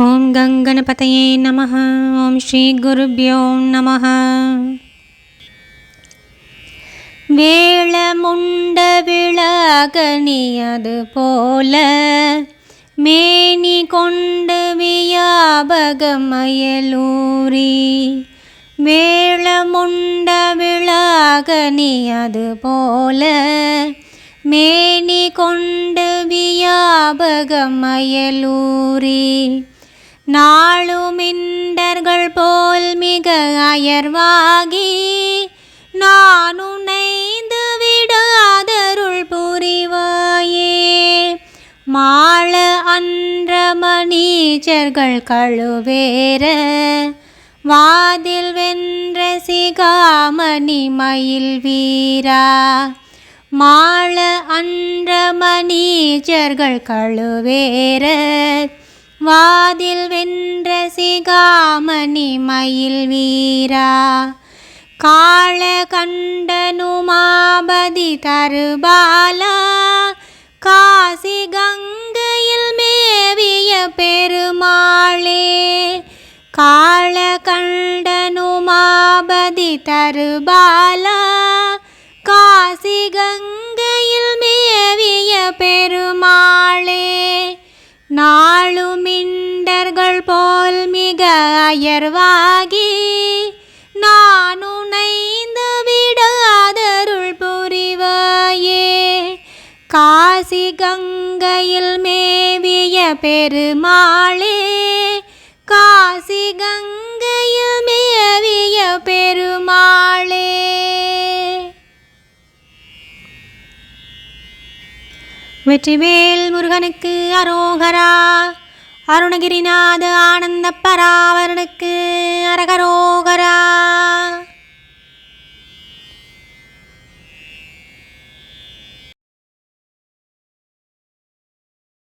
ஓம் கங்கணபதையே நம ஓம் ஸ்ரீ குருபியோ நம வேளமுண்ட விளகனியது போல மேனி கொண்டு வியாபகமயலூரி வேளமுண்ட விளகனியது போல மேனி கொண்டு வியாபகமயலூரி நாளுமிண்டர்கள் போல் மிக அயர்வாகி நான் உனைந்து விடாதருள் புரிவாயே. மாள அன்ற மணீச்சர்கள் கழுவேற வாதில் வென்ற சிகாமணி மயில் வீரா. மாள அன்ற மணீச்சர்கள் கழுவேற வாதில் வென்ற சிகாமணி மயில் வீரா. காள கண்டனுமாபதி தருபாலா. காசி கங்கையில் மேவிய பெருமாளே. காள கண்டனுமாபதி தருபாலா. காசி கங்கையில் மேவிய பெருமாளே. மிக அயர்வாகி நான் உனைந்து விடாதருள் புரிவாயே. காசி கங்கையில் மேவிய பெருமாளே காசி கங்கையில் மேவிய பெருமாளே. வெற்றிவேல் முருகனுக்கு அரோகரா அருணகிரிநாத ஆனந்த தப்பராவனுக்கு அரகரோக